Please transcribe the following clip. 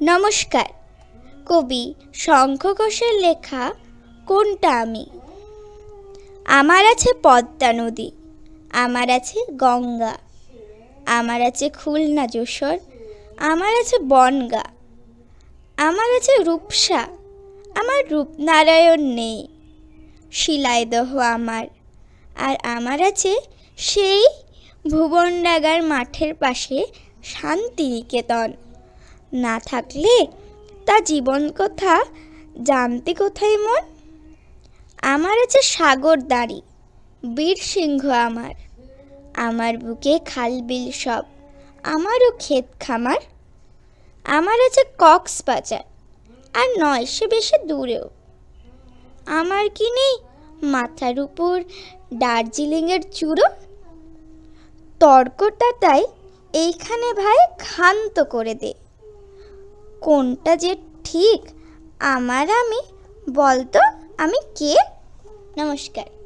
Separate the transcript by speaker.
Speaker 1: নমস্কার। কবি শঙ্খ ঘোষের লেখা কোনটা আমি? আমার আছে পদ্মা নদী, আমার আছে গঙ্গা, আমার আছে খুলনা যশোর, আমার আছে বনগা, আমার আছে রূপসা, আমার রূপনারায়ণ নেই, শিলাইদহ আমার, আর আমার আছে সেই ভুবনডাগার মাঠের পাশে শান্তিনিকেতন। না থাকলে তা জীবন কথা, জানতে কোথায় মন? আমার আছে সাগর দাড়ি, বীর সিংহ আমার। আমার বুকে খাল বিল সব, আমারও ক্ষেত খামার। আমার আছে কক্সবাজার, আর নয় সে বেশি দূরেও। আমার কি নেই মাথার উপর দার্জিলিংয়ের চূড়ো? তর্কটা তাই এইখানে ভাই ক্ষান্ত করে দে। কোনটা যে ঠিক আমার আমি বলতো আমি কে? নমস্কার।